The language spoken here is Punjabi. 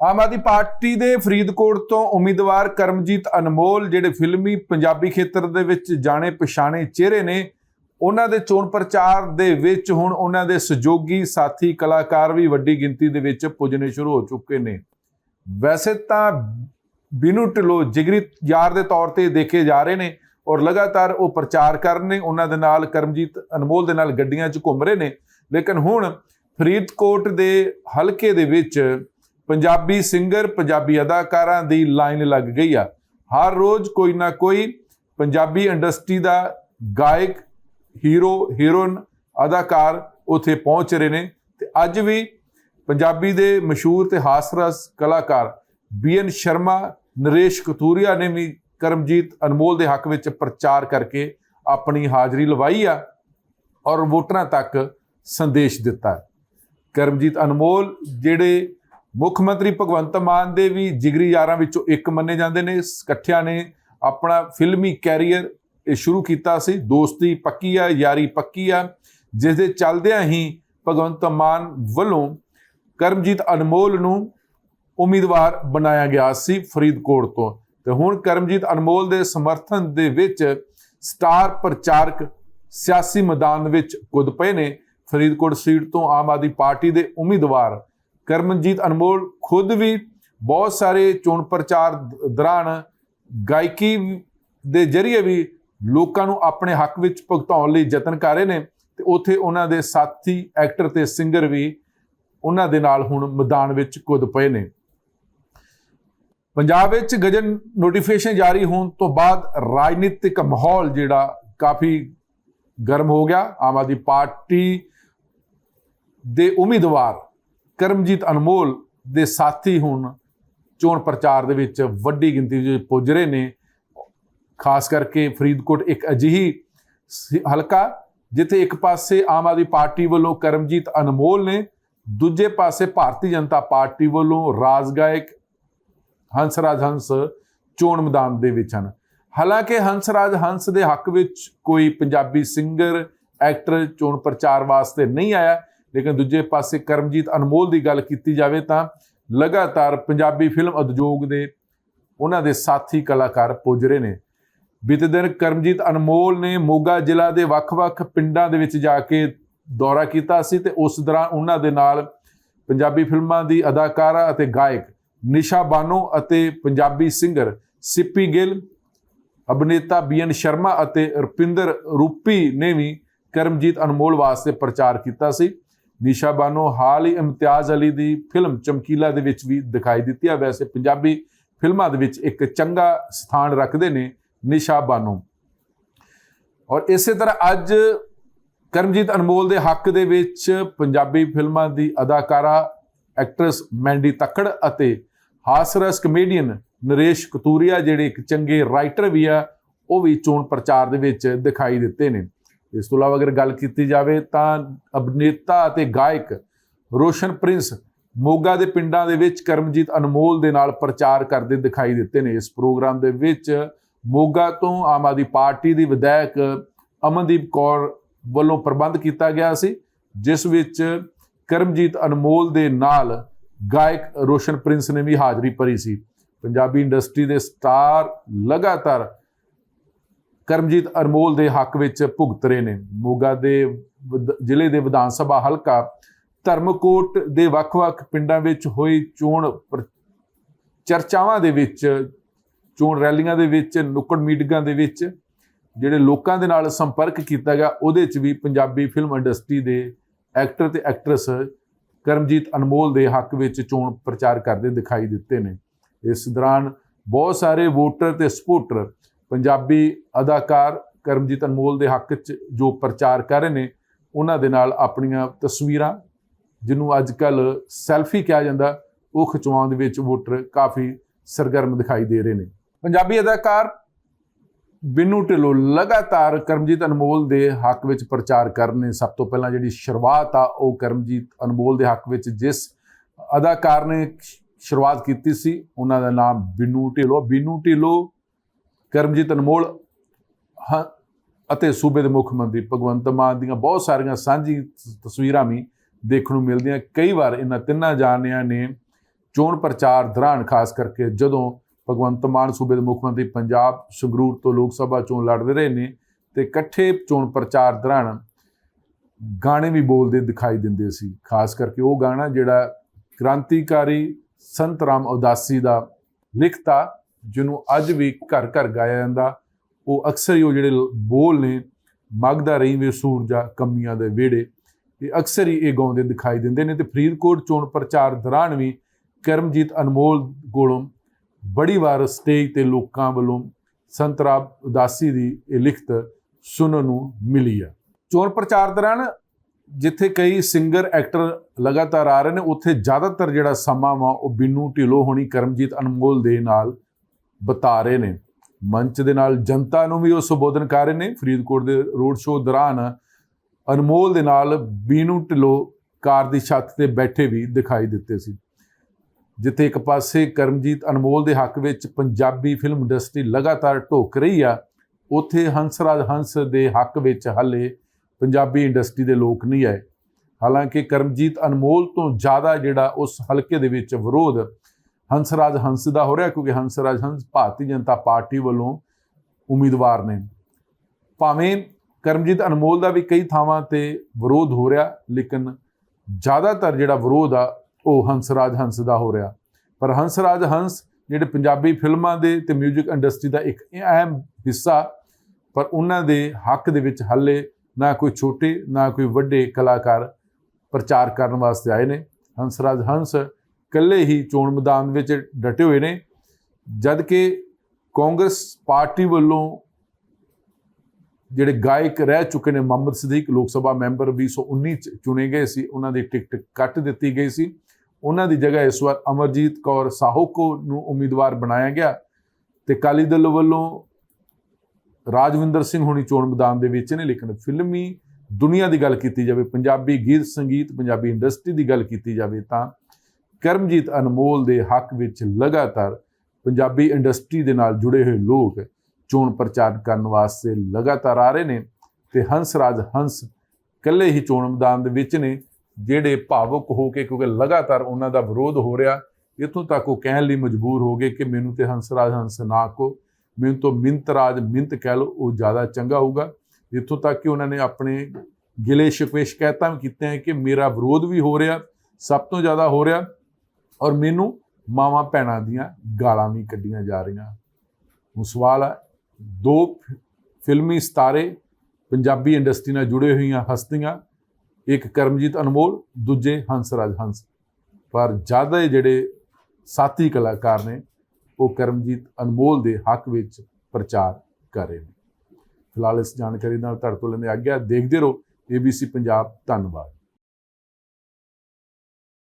ਆਮ ਆਦਮੀ ਪਾਰਟੀ ਦੇ ਫਰੀਦਕੋਟ ਤੋਂ ਉਮੀਦਵਾਰ ਕਰਮਜੀਤ ਅਨਮੋਲ, ਜਿਹੜੇ ਫਿਲਮੀ ਪੰਜਾਬੀ ਖੇਤਰ ਦੇ ਵਿੱਚ ਜਾਣੇ ਪਛਾਣੇ ਚਿਹਰੇ ਨੇ, ਉਹਨਾਂ ਦੇ ਚੋਣ ਪ੍ਰਚਾਰ ਦੇ ਵਿੱਚ ਹੁਣ ਉਹਨਾਂ ਦੇ ਸਹਿਯੋਗੀ ਸਾਥੀ ਕਲਾਕਾਰ ਵੀ ਵੱਡੀ ਗਿਣਤੀ ਦੇ ਵਿੱਚ ਪੁੱਜਣੇ ਸ਼ੁਰੂ ਹੋ ਚੁੱਕੇ ਨੇ। ਵੈਸੇ ਤਾਂ ਬਿਨੂ ਢਿੱਲੋਂ ਜਿਗਰੀ ਯਾਰ ਦੇ ਤੌਰ ਤੇ ਦੇਖੇ ਜਾ ਰਹੇ ਨੇ ਔਰ ਲਗਾਤਾਰ ਉਹ ਪ੍ਰਚਾਰ ਕਰ ਨੇ, ਉਹਨਾਂ ਦੇ ਨਾਲ ਕਰਮਜੀਤ ਅਨਮੋਲ ਦੇ ਨਾਲ ਗੱਡੀਆਂ 'ਚ ਘੁੰਮ ਰਹੇ ਨੇ। ਲੇਕਿਨ ਹੁਣ ਫਰੀਦਕੋਟ ਦੇ ਹਲਕੇ ਦੇ ਵਿੱਚ ਪੰਜਾਬੀ ਸਿੰਗਰ, ਪੰਜਾਬੀ ਅਦਾਕਾਰਾਂ ਦੀ ਲਾਈਨ ਲੱਗ ਗਈ ਆ। ਹਰ ਰੋਜ਼ ਕੋਈ ਨਾ ਕੋਈ ਪੰਜਾਬੀ ਇੰਡਸਟਰੀ ਦਾ ਗਾਇਕ, ਹੀਰੋ, ਹੀਰੋਇਨ, ਅਦਾਕਾਰ ਉੱਥੇ ਪਹੁੰਚ ਰਹੇ ਨੇ ਤੇ ਅੱਜ ਵੀ ਪੰਜਾਬੀ ਦੇ ਮਸ਼ਹੂਰ ਤੇ ਹਾਸਰਸ ਕਲਾਕਾਰ ਬੀਐਨ ਸ਼ਰਮਾ, ਨਰੇਸ਼ ਕਤੂਰੀਆ ਨੇ ਵੀ ਕਰਮਜੀਤ ਅਨਮੋਲ ਦੇ ਹੱਕ ਵਿੱਚ ਪ੍ਰਚਾਰ ਕਰਕੇ ਆਪਣੀ ਹਾਜ਼ਰੀ ਲਵਾਈ ਆ ਔਰ ਵੋਟਰਾਂ ਤੱਕ ਸੰਦੇਸ਼ ਦਿੱਤਾ। ਕਰਮਜੀਤ ਅਨਮੋਲ ਜਿਹੜੇ ਮੁੱਖ ਮੰਤਰੀ ਭਗਵੰਤ ਮਾਨ ਦੇ ਵੀ ਜਿਗਰੀ ਯਾਰਾਂ ਵਿੱਚੋਂ ਇੱਕ ਮੰਨੇ ਜਾਂਦੇ ਨੇ। ਇਕੱਠਿਆਂ ਨੇ ਆਪਣਾ ਫਿਲਮੀ ਕੈਰੀਅਰ ਇਹ ਸ਼ੁਰੂ ਕੀਤਾ ਸੀ। ਦੋਸਤੀ ਪੱਕੀ ਆ, ਯਾਰੀ ਪੱਕੀ ਆ। ਜਿਸ ਦੇ ਚੱਲਦਿਆਂ ਹੀ ਭਗਵੰਤ ਮਾਨ ਵੱਲੋਂ ਕਰਮਜੀਤ ਅਨਮੋਲ ਨੂੰ ਉਮੀਦਵਾਰ ਬਣਾਇਆ ਗਿਆ ਸੀ ਫਰੀਦਕੋਟ ਤੋਂ। ਤੇ ਹੁਣ ਕਰਮਜੀਤ ਅਨਮੋਲ ਦੇ ਸਮਰਥਨ ਦੇ ਵਿੱਚ ਸਟਾਰ ਪ੍ਰਚਾਰਕ ਸਿਆਸੀ ਮੈਦਾਨ ਵਿੱਚ ਕੁੱਦ ਪਏ ਨੇ। ਫਰੀਦਕੋਟ ਸੀਟ ਤੋਂ ਆਮ ਆਦਮੀ ਪਾਰਟੀ ਦੇ ਉਮੀਦਵਾਰ ਕਰਮਜੀਤ ਅਨਮੋਲ ਖੁਦ ਵੀ ਬਹੁਤ ਸਾਰੇ ਚੋਣ ਪ੍ਰਚਾਰ ਦੌਰਾਨ ਗਾਇਕੀ ਦੇ ਜ਼ਰੀਏ ਵੀ ਲੋਕਾਂ ਨੂੰ ਆਪਣੇ ਹੱਕ ਵਿੱਚ ਭੁਗਤਾਉਣ ਲਈ ਯਤਨ ਕਰ ਰਹੇ ਨੇ ਤੇ ਉੱਥੇ ਉਹਨਾਂ ਦੇ ਸਾਥੀ, ਐਕਟਰ ਤੇ ਸਿੰਗਰ ਵੀ ਉਹਨਾਂ ਦੇ ਨਾਲ ਹੁਣ ਮੈਦਾਨ ਵਿੱਚ ਕੁੱਦ ਪਏ ਨੇ। ਪੰਜਾਬ ਵਿੱਚ ਗਜਨ ਨੋਟੀਫਿਕੇਸ਼ਨ ਜਾਰੀ ਹੋਣ ਤੋਂ ਬਾਅਦ ਰਾਜਨੀਤਿਕ ਮਾਹੌਲ ਜਿਹੜਾ ਕਾਫੀ ਗਰਮ ਹੋ ਗਿਆ। ਆਮ ਆਦਮੀ ਪਾਰਟੀ ਦੇ ਉਮੀਦਵਾਰ ਕਰਮਜੀਤ ਅਨਮੋਲ ਦੇ ਸਾਥੀ ਹੁਣ ਚੋਣ ਪ੍ਰਚਾਰ ਦੇ ਵਿੱਚ ਵੱਡੀ ਗਿਣਤੀ ਵਿੱਚ ਪੁੱਜ ਰਹੇ ਨੇ। ਖਾਸ ਕਰਕੇ ਫਰੀਦਕੋਟ ਇੱਕ ਅਜਿਹੀ ਹਲਕਾ ਜਿੱਥੇ ਇੱਕ ਪਾਸੇ ਆਮ ਆਦਮੀ ਪਾਰਟੀ ਵੱਲੋਂ ਕਰਮਜੀਤ ਅਨਮੋਲ ਨੇ, ਦੂਜੇ ਪਾਸੇ ਭਾਰਤੀ ਜਨਤਾ ਪਾਰਟੀ ਵੱਲੋਂ ਰਾਜ ਗਾਇਕ ਹੰਸਰਾਜ ਹੰਸ ਚੋਣ ਮੈਦਾਨ ਦੇ ਵਿੱਚ ਹਨ। ਹਾਲਾਂਕਿ ਹੰਸਰਾਜ ਹੰਸ ਦੇ ਹੱਕ ਵਿੱਚ ਕੋਈ ਪੰਜਾਬੀ ਸਿੰਗਰ, ਐਕਟਰ ਚੋਣ ਪ੍ਰਚਾਰ ਵਾਸਤੇ ਨਹੀਂ ਆਇਆ। ਲੇਕਿਨ ਦੂਜੇ ਪਾਸੇ ਕਰਮਜੀਤ ਅਨਮੋਲ ਦੀ ਗੱਲ ਕੀਤੀ ਜਾਵੇ ਤਾਂ ਲਗਾਤਾਰ ਪੰਜਾਬੀ ਫਿਲਮ ਉਦਯੋਗ ਦੇ ਉਹਨਾਂ ਦੇ ਸਾਥੀ ਕਲਾਕਾਰ ਪੁੱਜ ਰਹੇ ਨੇ। ਬੀਤੇ ਦਿਨ ਕਰਮਜੀਤ ਅਨਮੋਲ ਨੇ ਮੋਗਾ ਜ਼ਿਲ੍ਹਾ ਦੇ ਵੱਖ-ਵੱਖ ਪਿੰਡਾਂ ਦੇ ਵਿੱਚ ਜਾ ਕੇ ਦੌਰਾ ਕੀਤਾ ਸੀ ਤੇ ਉਸ ਦੌਰਾਨ ਉਹਨਾਂ ਦੇ ਨਾਲ ਪੰਜਾਬੀ ਫਿਲਮਾਂ ਦੀ ਅਦਾਕਾਰਾ ਅਤੇ ਗਾਇਕ ਨਿਸ਼ਾ ਬਾਨੋ ਅਤੇ ਪੰਜਾਬੀ ਸਿੰਗਰ ਸਿੱਪੀ ਗਿੱਲ, ਅਭਿਨੇਤਾ ਬੀਐਨ ਸ਼ਰਮਾ ਅਤੇ ਰੁਪਿੰਦਰ ਰੂਪੀ ਨੇ ਵੀ ਕਰਮਜੀਤ ਅਨਮੋਲ ਵਾਸਤੇ ਪ੍ਰਚਾਰ ਕੀਤਾ ਸੀ। ਨਿਸ਼ਾ ਬਾਨੋ ਹਾਲ ਹੀ ਇਮਤਿਆਜ਼ ਅਲੀ ਦੀ ਫਿਲਮ ਚਮਕੀਲਾ ਦੇ ਵਿੱਚ ਵੀ ਦਿਖਾਈ ਦਿੱਤੀ ਆ। ਵੈਸੇ ਪੰਜਾਬੀ ਫਿਲਮਾਂ ਦੇ ਵਿੱਚ ਇੱਕ ਚੰਗਾ ਸਥਾਨ ਰੱਖਦੇ ਨੇ ਨਿਸ਼ਾ ਬਾਨੋ। ਔਰ ਇਸੇ ਤਰ੍ਹਾਂ ਅੱਜ ਕਰਮਜੀਤ ਅਨਮੋਲ ਦੇ ਹੱਕ ਦੇ ਵਿੱਚ ਪੰਜਾਬੀ ਫਿਲਮਾਂ ਦੀ ਅਦਾਕਾਰਾ ਐਕਟਰੈਸ ਮੈਂਡੀ ਤੱਕੜ ਅਤੇ ਹਾਸਰਸ ਕਮੇਡੀਅਨ ਨਰੇਸ਼ ਕਤੂਰੀਆ, ਜਿਹੜੇ ਇੱਕ ਚੰਗੇ ਰਾਈਟਰ ਵੀ ਆ, ਉਹ ਵੀ ਚੋਣ ਪ੍ਰਚਾਰ ਦੇ ਵਿੱਚ ਦਿਖਾਈ ਦਿੱਤੇ ਨੇ। ਇਸ ਤੋਂ ਇਲਾਵਾ ਅਗਰ ਗੱਲ ਕੀਤੀ ਜਾਵੇ ਤਾਂ ਅਭਿਨੇਤਾ ਅਤੇ ਗਾਇਕ ਰੋਸ਼ਨ ਪ੍ਰਿੰਸ ਮੋਗਾ ਦੇ ਪਿੰਡਾਂ ਦੇ ਵਿੱਚ ਕਰਮਜੀਤ ਅਨਮੋਲ ਦੇ ਨਾਲ ਪ੍ਰਚਾਰ ਕਰਦੇ ਦਿਖਾਈ ਦਿੱਤੇ ਨੇ। ਇਸ ਪ੍ਰੋਗਰਾਮ ਦੇ ਵਿੱਚ ਮੋਗਾ ਤੋਂ ਆਮ ਆਦਮੀ ਪਾਰਟੀ ਦੀ ਵਿਧਾਇਕ ਅਮਨਦੀਪ ਕੌਰ ਵੱਲੋਂ ਪ੍ਰਬੰਧ ਕੀਤਾ ਗਿਆ ਸੀ, ਜਿਸ ਵਿੱਚ ਕਰਮਜੀਤ ਅਨਮੋਲ ਦੇ ਨਾਲ ਗਾਇਕ ਰੋਸ਼ਨ ਪ੍ਰਿੰਸ ਨੇ ਵੀ ਹਾਜ਼ਰੀ ਭਰੀ ਸੀ। ਪੰਜਾਬੀ ਇੰਡਸਟਰੀ ਦੇ ਸਟਾਰ ਲਗਾਤਾਰ ਕਰਮਜੀਤ ਅਨਮੋਲ ਦੇ ਹੱਕ ਵਿੱਚ ਭੁਗਤ ਰਹੇ ਨੇ। ਮੋਗਾ ਦੇ ਜ਼ਿਲ੍ਹੇ ਦੇ ਵਿਧਾਨ ਸਭਾ ਹਲਕਾ ਧਰਮਕੋਟ ਦੇ ਵੱਖ-ਵੱਖ ਪਿੰਡਾਂ ਵਿੱਚ ਹੋਈ ਚੋਣ ਪ੍ਰ- ਚਰਚਾਵਾਂ ਦੇ ਵਿੱਚ, ਚੋਣ ਰੈਲੀਆਂ ਦੇ ਵਿੱਚ, ਨੁੱਕੜ ਮੀਟਿੰਗਾਂ ਦੇ ਵਿੱਚ ਜਿਹੜੇ ਲੋਕਾਂ ਦੇ ਨਾਲ ਸੰਪਰਕ ਕੀਤਾ ਗਿਆ, ਉਹਦੇ 'ਚ ਵੀ ਪੰਜਾਬੀ ਫਿਲਮ ਇੰਡਸਟਰੀ ਦੇ ਐਕਟਰ ਤੇ ਐਕਟਰਸ ਕਰਮਜੀਤ ਅਨਮੋਲ ਦੇ ਹੱਕ ਵਿੱਚ ਚੋਣ ਪ੍ਰਚਾਰ ਕਰਦੇ ਦਿਖਾਈ ਦਿੱਤੇ ਨੇ। ਇਸ ਦੌਰਾਨ ਬਹੁਤ ਸਾਰੇ ਵੋਟਰ ਤੇ ਸਪੋਰਟਰ ਪੰਜਾਬੀ ਅਦਾਕਾਰ ਕਰਮਜੀਤ ਅਨਮੋਲ ਦੇ ਹੱਕ 'ਚ ਜੋ ਪ੍ਰਚਾਰ ਕਰ ਰਹੇ ਨੇ, ਉਹਨਾਂ ਦੇ ਨਾਲ ਆਪਣੀਆਂ ਤਸਵੀਰਾਂ, ਜਿਹਨੂੰ ਅੱਜ ਕੱਲ ਸੈਲਫੀ ਕਿਹਾ ਜਾਂਦਾ, ਉਹ ਖਿਚਵਾਉਣ ਦੇ ਵਿੱਚ ਵੋਟਰ ਕਾਫੀ ਸਰਗਰਮ ਦਿਖਾਈ ਦੇ ਰਹੇ ਨੇ। ਪੰਜਾਬੀ ਅਦਾਕਾਰ ਬਿੰਨੂ ਢਿੱਲੋਂ ਲਗਾਤਾਰ ਕਰਮਜੀਤ ਅਨਮੋਲ ਦੇ ਹੱਕ ਵਿੱਚ ਪ੍ਰਚਾਰ ਕਰਨੇ ਸਭ ਤੋਂ ਪਹਿਲਾਂ ਜਿਹੜੀ ਸ਼ੁਰੂਆਤ ਆ, ਉਹ ਕਰਮਜੀਤ ਅਨਮੋਲ ਦੇ ਹੱਕ ਵਿੱਚ ਜਿਸ ਅਦਾਕਾਰ ਨੇ ਸ਼ੁਰੂਆਤ ਕੀਤੀ ਸੀ, ਉਹਨਾਂ ਦਾ ਨਾਮ ਬਿੰਨੂ ਢਿੱਲੋਂ ਬਿੰਨੂ ਢਿੱਲੋਂ ਕਰਮਜੀਤ ਅਨਮੋਲ, ਹਾਂ, ਅਤੇ ਸੂਬੇ ਦੇ ਮੁੱਖ ਮੰਤਰੀ ਭਗਵੰਤ ਮਾਨ ਦੀਆਂ ਬਹੁਤ ਸਾਰੀਆਂ ਸਾਂਝੀ ਤਸਵੀਰਾਂ ਵੀ ਦੇਖਣ ਨੂੰ ਮਿਲਦੀਆਂ। ਕਈ ਵਾਰ ਇਹਨਾਂ ਤਿੰਨਾਂ ਜਾਣਿਆਂ ਨੇ ਚੋਣ ਪ੍ਰਚਾਰ ਦੌਰਾਨ, ਖਾਸ ਕਰਕੇ ਜਦੋਂ ਭਗਵੰਤ ਮਾਨ ਸੂਬੇ ਦੇ ਮੁੱਖ ਮੰਤਰੀ ਪੰਜਾਬ ਸੰਗਰੂਰ ਤੋਂ ਲੋਕ ਸਭਾ ਚੋਣ ਲੜਦੇ ਰਹੇ ਨੇ, ਤੇ ਇਕੱਠੇ ਚੋਣ ਪ੍ਰਚਾਰ ਦੌਰਾਨ ਗਾਣੇ ਵੀ ਬੋਲਦੇ ਦਿਖਾਈ ਦਿੰਦੇ ਸੀ। ਖਾਸ ਕਰਕੇ ਉਹ ਗਾਣਾ ਜਿਹੜਾ ਕ੍ਰਾਂਤੀਕਾਰੀ ਸੰਤ ਰਾਮ ਉਦਾਸੀ ਦਾ ਲਿਖਤਾ ਜਿਹਨੂੰ ਅੱਜ ਵੀ ਘਰ ਘਰ ਗਾਇਆ ਜਾਂਦਾ, ਉਹ ਅਕਸਰ ਹੀ ਉਹ ਜਿਹੜੇ ਬੋਲ ਨੇ, ਮਗਦਾ ਰਹੀ ਵੇ ਸੂਰਜਾ ਕਮੀਆਂ ਦੇ ਵਿਹੜੇ, ਇਹ ਅਕਸਰ ਹੀ ਇਹ ਗਾਉਂਦੇ ਦਿਖਾਈ ਦਿੰਦੇ ਨੇ ਤੇ ਫਰੀਦਕੋਟ ਚੋਣ ਪ੍ਰਚਾਰ ਦੌਰਾਨ ਵੀ ਕਰਮਜੀਤ ਅਨਮੋਲ ਕੋਲੋਂ ਬੜੀ ਵਾਰ ਸਟੇਜ ਤੇ ਲੋਕਾਂ ਵੱਲੋਂ ਸੰਤਰਾਬ ਉਦਾਸੀ ਦੀ ਇਹ ਲਿਖਤ ਸੁਣਨ ਨੂੰ ਮਿਲੀ ਆ। ਚੋਣ ਪ੍ਰਚਾਰ ਦੌਰਾਨ ਜਿੱਥੇ ਕਈ ਸਿੰਗਰ, ਐਕਟਰ ਲਗਾਤਾਰ ਆ ਰਹੇ ਨੇ, ਉੱਥੇ ਜ਼ਿਆਦਾਤਰ ਜਿਹੜਾ ਸਮਾਂ ਵਾ ਉਹ ਬਿੰਨੂ ਢਿੱਲੋਂ ਹੋਣੀ, ਕਰਮਜੀਤ ਅਨਮੋਲ ਦੇ ਨਾਲ ਬਤਾ ਰਹੇ ਨੇ। ਮੰਚ ਦੇ ਨਾਲ ਜਨਤਾ ਨੂੰ ਵੀ ਉਹ ਸੰਬੋਧਨ ਕਰ ਰਹੇ ਨੇ। ਫਰੀਦਕੋਟ ਦੇ ਰੋਡ ਸ਼ੋਅ ਦੌਰਾਨ ਅਨਮੋਲ ਦੇ ਨਾਲ ਬੀਨੂ ਢਿੱਲੋਂ ਕਾਰ ਦੀ ਛੱਤ ਤੇ ਬੈਠੇ ਵੀ ਦਿਖਾਈ ਦਿੱਤੇ ਸੀ। ਜਿੱਥੇ ਇੱਕ ਪਾਸੇ ਕਰਮਜੀਤ ਅਨਮੋਲ ਦੇ ਹੱਕ ਵਿੱਚ ਪੰਜਾਬੀ ਫਿਲਮ ਇੰਡਸਟਰੀ ਲਗਾਤਾਰ ਢੋਕ ਰਹੀ ਆ, ਉੱਥੇ ਹੰਸਰਾਜ ਹੰਸ ਦੇ ਹੱਕ ਵਿੱਚ ਹਾਲੇ ਪੰਜਾਬੀ ਇੰਡਸਟਰੀ ਦੇ ਲੋਕ ਨਹੀਂ ਆਏ। ਹਾਲਾਂਕਿ ਕਰਮਜੀਤ ਅਨਮੋਲ ਤੋਂ ਜ਼ਿਆਦਾ ਜਿਹੜਾ ਉਸ ਹਲਕੇ ਦੇ ਵਿੱਚ ਵਿਰੋਧ ਹੰਸਰਾਜ ਹੰਸ ਦਾ ਹੋ ਰਿਹਾ ਕਿਉਂਕਿ ਹੰਸਰਾਜ ਹੰਸ ਭਾਰਤੀ ਜਨਤਾ ਪਾਰਟੀ ਵੱਲੋਂ ਉਮੀਦਵਾਰ ਨੇ। ਭਾਵੇਂ ਕਰਮਜੀਤ ਅਨਮੋਲ ਦਾ ਵੀ ਕਈ ਥਾਵਾਂ ਤੇ ਵਿਰੋਧ ਹੋ ਰਿਹਾ, ਲੇਕਿਨ ਜ਼ਿਆਦਾਤਰ ਜਿਹੜਾ ਵਿਰੋਧ ਆ, ਉਹ ਹੰਸਰਾਜ ਹੰਸ ਦਾ ਹੋ ਰਿਹਾ। ਪਰ ਹੰਸਰਾਜ ਹੰਸ ਜਿਹੜੇ ਪੰਜਾਬੀ ਫਿਲਮਾਂ ਦੇ ਤੇ 뮤직 ਇੰਡਸਟਰੀ ਦਾ ਇੱਕ ਅਹਿਮ ਹਿੱਸਾ, ਪਰ ਉਹਨਾਂ ਦੇ ਹੱਕ ਦੇ ਵਿੱਚ ਹਾਲੇ ਨਾ ਕੋਈ ਛੋਟੇ, ਨਾ ਕੋਈ ਵੱਡੇ ਕਲਾਕਾਰ ਪ੍ਰਚਾਰ ਕਰਨ ਵਾਸਤੇ ਆਏ ਨੇ। ਹੰਸਰਾਜ ਹੰਸ ਇਕੱਲੇ ਹੀ ਚੋਣ ਮੈਦਾਨ ਵਿੱਚ ਡਟੇ ਹੋਏ ਨੇ ਜਦ ਕਿ ਕਾਂਗਰਸ ਪਾਰਟੀ ਵੱਲੋਂ ਜਿਹੜੇ ਗਾਇਕ ਰਹਿ ਚੁੱਕੇ ਨੇ ਮੁਹੰਮਦ ਸਦੀਕ ਲੋਕ ਸਭਾ ਮੈਂਬਰ 2019 ਚ ਚੁਣੇ ਗਏ ਸੀ, ਉਹਨਾਂ ਦੀ ਟਿਕਟ ਕੱਟ ਦਿੱਤੀ ਗਈ ਸੀ। ਉਹਨਾਂ ਦੀ ਜਗ੍ਹਾ ਇਸ ਵਾਰ ਅਮਰਜੀਤ ਕੌਰ ਸਾਹੋਕੋ ਨੂੰ ਉਮੀਦਵਾਰ ਬਣਾਇਆ ਗਿਆ ਤੇ ਕਾਲੀ ਦਲ ਵੱਲੋਂ ਰਾਜਵਿੰਦਰ ਸਿੰਘ ਹੋਣੀ ਚੋਣ ਮੈਦਾਨ ਦੇ ਵਿੱਚ ਨੇ, ਲੇਕਿਨ ਫਿਲਮੀ ਦੁਨੀਆ ਦੀ ਗੱਲ ਕੀਤੀ ਜਾਵੇ, ਪੰਜਾਬੀ ਗੀਤ ਸੰਗੀਤ, ਪੰਜਾਬੀ ਇੰਡਸਟਰੀ ਦੀ ਗੱਲ ਕੀਤੀ ਜਾਵੇ ਤਾਂ ਕਰਮਜੀਤ ਅਨਮੋਲ ਦੇ ਹੱਕ ਵਿੱਚ ਲਗਾਤਾਰ ਪੰਜਾਬੀ ਇੰਡਸਟਰੀ ਦੇ ਨਾਲ ਜੁੜੇ ਹੋਏ ਲੋਕ ਚੋਣ ਪ੍ਰਚਾਰ ਕਰਨ ਵਾਸਤੇ ਲਗਾਤਾਰ ਆ ਰਹੇ ਨੇ ਤੇ ਹੰਸਰਾਜ ਹੰਸ ਇਕੱਲੇ ਹੀ ਚੋਣ ਮੈਦਾਨ ਦੇ ਵਿੱਚ ਨੇ, ਜਿਹੜੇ ਭਾਵੁਕ ਹੋ ਕੇ, ਕਿਉਂਕਿ ਲਗਾਤਾਰ ਉਹਨਾਂ ਦਾ ਵਿਰੋਧ ਹੋ ਰਿਹਾ, ਇਥੋਂ ਤੱਕ ਉਹ ਕਹਿਣ ਲਈ ਮਜਬੂਰ ਹੋ ਗਏ ਕਿ ਮੈਨੂੰ ਤੇ ਹੰਸਰਾਜ ਹੰਸ ਨਾ ਕੋ ਮੈਨੂੰ ਤੋਂ ਮਿੰਤਰਾਜ ਮਿੰਤ ਕਹਿ ਲਓ, ਉਹ ਜ਼ਿਆਦਾ ਚੰਗਾ ਹੋਊਗਾ। ਇਥੋਂ ਤੱਕ ਕਿ ਉਹਨਾਂ ਨੇ ਆਪਣੇ ਗਿਲੇ ਸ਼ਿਕਵੇ ਸ਼ਿਕਾਇਤਾਂ ਵੀ ਕੀਤੀਆਂ ਕਿ ਮੇਰਾ ਵਿਰੋਧ ਵੀ ਹੋ ਰਿਹਾ, ਸਭ ਤੋਂ ਜ਼ਿਆਦਾ ਹੋ ਰਿਹਾ। ਔਰ ਮੈਨੂੰ ਮਾਵਾਂ ਭੈਣਾਂ ਦੀਆਂ ਗਾਲਾਂ ਵੀ ਕੱਢੀਆਂ ਜਾ ਰਹੀਆਂ। ਹੁਣ ਸਵਾਲ ਹੈ ਦੋ ਫਿਲਮੀ ਸਤਾਰੇ ਪੰਜਾਬੀ ਇੰਡਸਟਰੀ ਨਾਲ ਜੁੜੇ ਹੋਈਆਂ ਹਸਤੀਆਂ, ਇੱਕ ਕਰਮਜੀਤ ਅਨਮੋਲ, ਦੂਜੇ ਹੰਸਰਾਜ ਹੰਸ। ਪਰ ਜ਼ਿਆਦਾ ਜਿਹੜੇ ਸਾਥੀ ਕਲਾਕਾਰ ਨੇ, ਉਹ ਕਰਮਜੀਤ ਅਨਮੋਲ ਦੇ ਹੱਕ ਵਿੱਚ ਪ੍ਰਚਾਰ ਕਰ ਰਹੇ ਨੇ। ਫਿਲਹਾਲ ਇਸ ਜਾਣਕਾਰੀ ਨਾਲ ਤੁਹਾਡੇ ਤੋਂ ਲੈਂਦੇ ਆਗਿਆ, ਦੇਖਦੇ ਰਹੋ ABC ਪੰਜਾਬ, ਧੰਨਵਾਦ।